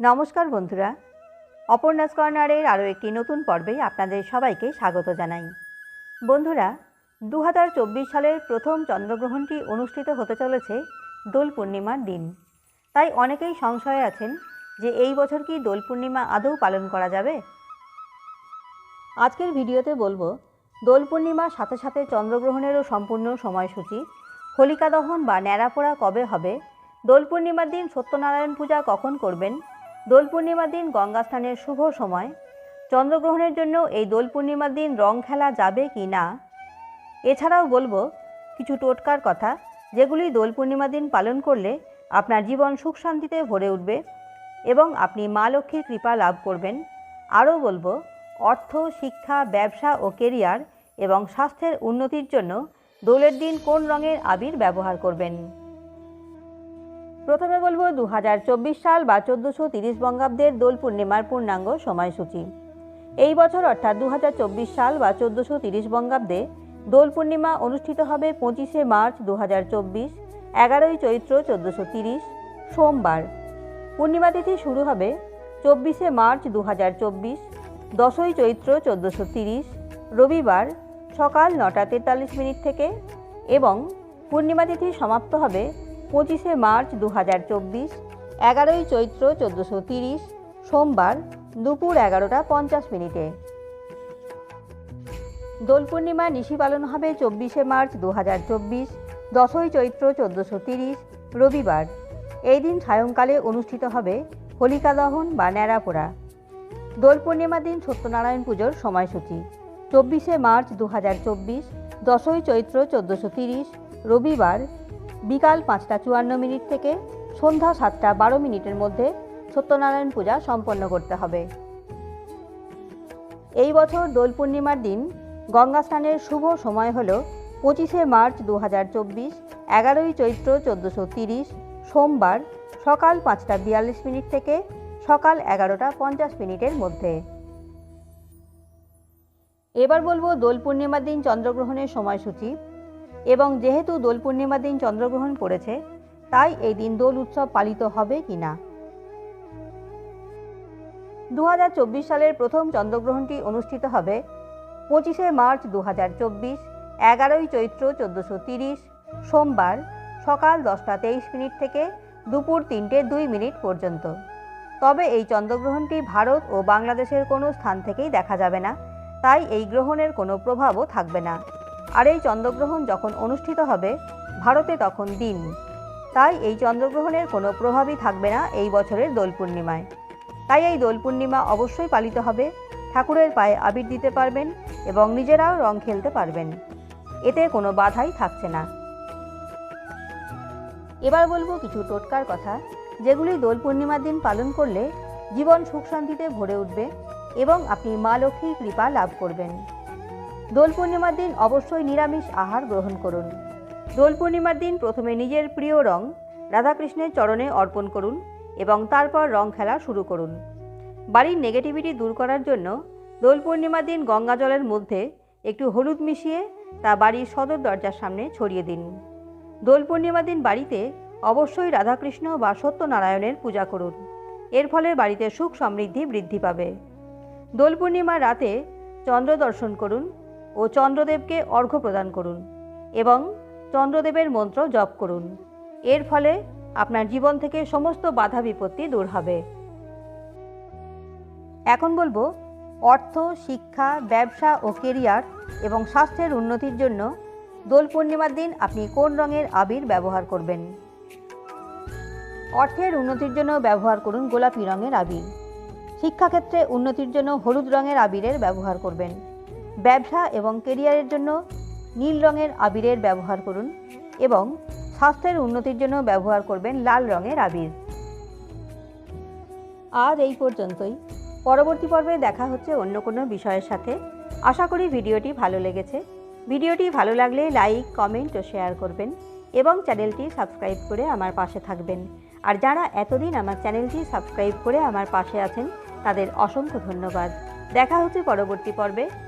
নমস্কার বন্ধুরা। অপর্ণাস কর্নারের আরও একটি নতুন পর্বে আপনাদের সবাইকে স্বাগত জানাই। বন্ধুরা দু হাজার চব্বিশ সালের প্রথম চন্দ্রগ্রহণটি অনুষ্ঠিত হতে চলেছে দোল পূর্ণিমার দিন। তাই অনেকেই সংশয়ে আছেন যে এই বছর কি দোল পূর্ণিমা আদৌ পালন করা যাবে? আজকের ভিডিওতে বলব, দোল পূর্ণিমার সাথে সাথে চন্দ্রগ্রহণেরও সম্পূর্ণ সময়সূচি, হোলিকা দহন বা ন্যাড়াপোড়া কবে হবে, দোল পূর্ণিমার দিন সত্যনারায়ণ পূজা কখন করবেন দোল পূর্ণিমার দিন গঙ্গা স্নানের শুভ সময়। চন্দ্রগ্রহণের জন্য এই দোল পূর্ণিমার দিন রং খেলা যাবে কি না? এছাড়াও বলব, কিছু টোটকার কথা, যেগুলি দোল পূর্ণিমার দিন পালন করলে আপনার জীবন সুখ শান্তিতে ভরে উঠবে এবং আপনি মা লক্ষ্মীর কৃপা লাভ করবেন। আরও বলব, অর্থ, শিক্ষা, ব্যবসা ও কেরিয়ার এবং স্বাস্থ্যের উন্নতির জন্য দোলের দিন কোন রঙের আবির ব্যবহার করবেন? প্রথমে বলব দু হাজার চব্বিশ সাল বা চোদ্দোশো তিরিশ বঙ্গাব্দের দোল পূর্ণিমার পূর্ণাঙ্গ সময়সূচি। এই বছর অর্থাৎ দু হাজার চব্বিশ সাল বা চোদ্দোশো তিরিশ বঙ্গাব্দে দোল পূর্ণিমা অনুষ্ঠিত হবে পঁচিশে মার্চ দু হাজার চব্বিশ, এগারোই চৈত্র চোদ্দোশো তিরিশ, সোমবার। পূর্ণিমা তিথি শুরু হবে চব্বিশে মার্চ দু হাজার চব্বিশ, দশই চৈত্র চোদ্দোশো তিরিশ, রবিবার সকাল নটা তেতাল্লিশ মিনিট থেকে এবং পূর্ণিমা তিথি সমাপ্ত হবে পঁচিশে মার্চ দু হাজার চব্বিশ, এগারোই চৈত্র চোদ্দোশো তিরিশ, সোমবার দুপুর এগারোটা পঞ্চাশ মিনিটে। দোল পূর্ণিমা নিশি পালন হবে চব্বিশে মার্চ দু হাজার চব্বিশ, দশই চৈত্র চোদ্দোশো তিরিশ, রবিবার। এই দিন সায়ংকালে অনুষ্ঠিত হবে হোলিকা দহন বা ন্যাড়াপোড়া। দোল পূর্ণিমার দিন সত্যনারায়ণ পুজোর সময়সূচি। চব্বিশে মার্চ দু হাজার চব্বিশ, দশই চৈত্র চোদ্দোশো তিরিশ, রবিবার বিকাল পাঁচটা চুয়ান্ন মিনিট থেকে সন্ধ্যা সাতটা বারো মিনিটের মধ্যে সত্যনারায়ণ পূজা সম্পন্ন করতে হবে। এই বছর দোল পূর্ণিমার দিন গঙ্গা স্নানের শুভ সময় হল পঁচিশে মার্চ দু হাজার চব্বিশ, এগারোই চৈত্র চোদ্দোশো তিরিশ, সোমবার সকাল পাঁচটা বিয়াল্লিশ মিনিট থেকে সকাল এগারোটা পঞ্চাশ মিনিটের মধ্যে। এবার বলব দোল পূর্ণিমার দিন চন্দ্রগ্রহণের সময়সূচি। এবং যেহেতু দোল পূর্ণিমার দিন চন্দ্রগ্রহণ পড়েছে, তাই এই দিন দোল উৎসব পালিত হবে কি না দু হাজার চব্বিশ সালের প্রথম চন্দ্রগ্রহণটি অনুষ্ঠিত হবে পঁচিশে মার্চ দু হাজার চব্বিশ, এগারোই চৈত্র চোদ্দোশো তিরিশ, সোমবার সকাল দশটা তেইশ মিনিট থেকে দুপুর তিনটে দুই মিনিট পর্যন্ত। তবে এই চন্দ্রগ্রহণটি ভারত ও বাংলাদেশের কোনো স্থান থেকেই দেখা যাবে না, তাই এই গ্রহণের কোনো প্রভাবও থাকবে না। আর এই চন্দ্রগ্রহণ যখন অনুষ্ঠিত হবে, ভারতে তখন দিন। তাই এই চন্দ্রগ্রহণের কোনো প্রভাবই থাকবে না এই বছরের দোল পূর্ণিমায়। তাই এই দোল পূর্ণিমা অবশ্যই পালিত হবে, ঠাকুরের পায়ে আবির দিতে পারবেন এবং নিজেরাও রং খেলতে পারবেন। এতে কোনো বাধাই থাকছে না। এবার বলব কিছু টোটকার কথা, যেগুলি দোল পূর্ণিমার দিন পালন করলে জীবন সুখ শান্তিতে ভরে উঠবে এবং আপনি মা লক্ষ্মীর কৃপা লাভ করবেন। দোল পূর্ণিমার দিন অবশ্যই নিরামিষ আহার গ্রহণ করুন। দোল পূর্ণিমার দিন প্রথমে নিজের প্রিয় রং রাধাকৃষ্ণের চরণে অর্পণ করুন এবং তারপর রং খেলা শুরু করুন। বাড়ির নেগেটিভিটি দূর করার জন্য দোল পূর্ণিমার দিন গঙ্গা জলের মধ্যে একটু হলুদ মিশিয়ে তা বাড়ির সদর দরজার সামনে ছড়িয়ে দিন। দোল পূর্ণিমার দিন বাড়িতে অবশ্যই রাধাকৃষ্ণ বা সত্যনারায়ণের পূজা করুন। এর ফলে বাড়িতে সুখ সমৃদ্ধি বৃদ্ধি পাবে। দোল পূর্ণিমার রাতে চন্দ্র দর্শন করুন ও চন্দ্রদেবকে অর্ঘ্য প্রদান করুন এবং চন্দ্রদেবের মন্ত্র জপ করুন। এর ফলে আপনার জীবন থেকে সমস্ত বাধা বিপত্তি দূর হবে। এখন বলব, অর্থ, শিক্ষা, ব্যবসা ও কেরিয়ার এবং স্বাস্থ্যের উন্নতির জন্য দোল পূর্ণিমার দিন আপনি কোন রঙের আবির ব্যবহার করবেন? অর্থের উন্নতির জন্য ব্যবহার করুন গোলাপি রঙের আবির। শিক্ষাক্ষেত্রে উন্নতির জন্য হলুদ রঙের আবিরের ব্যবহার করবেন। ব্যবসা এবং কেরিয়ারের জন্য নীল রঙের আবিরের ব্যবহার করুন এবং স্বাস্থ্যের উন্নতির জন্য ব্যবহার করবেন লাল রঙের আবির। আজ এই পর্যন্তই। পরবর্তী পর্বে দেখা হচ্ছে অন্য কোনো বিষয়ের সাথে। আশা করি ভিডিওটি ভালো লেগেছে। ভিডিওটি ভালো লাগলে লাইক, কমেন্ট ও শেয়ার করবেন এবং চ্যানেলটি সাবস্ক্রাইব করে আমার পাশে থাকবেন। আর যারা এতদিন আমার চ্যানেলটি সাবস্ক্রাইব করে আমার পাশে আছেন, তাদের অসংখ্য ধন্যবাদ। দেখা হচ্ছে পরবর্তী পর্বে।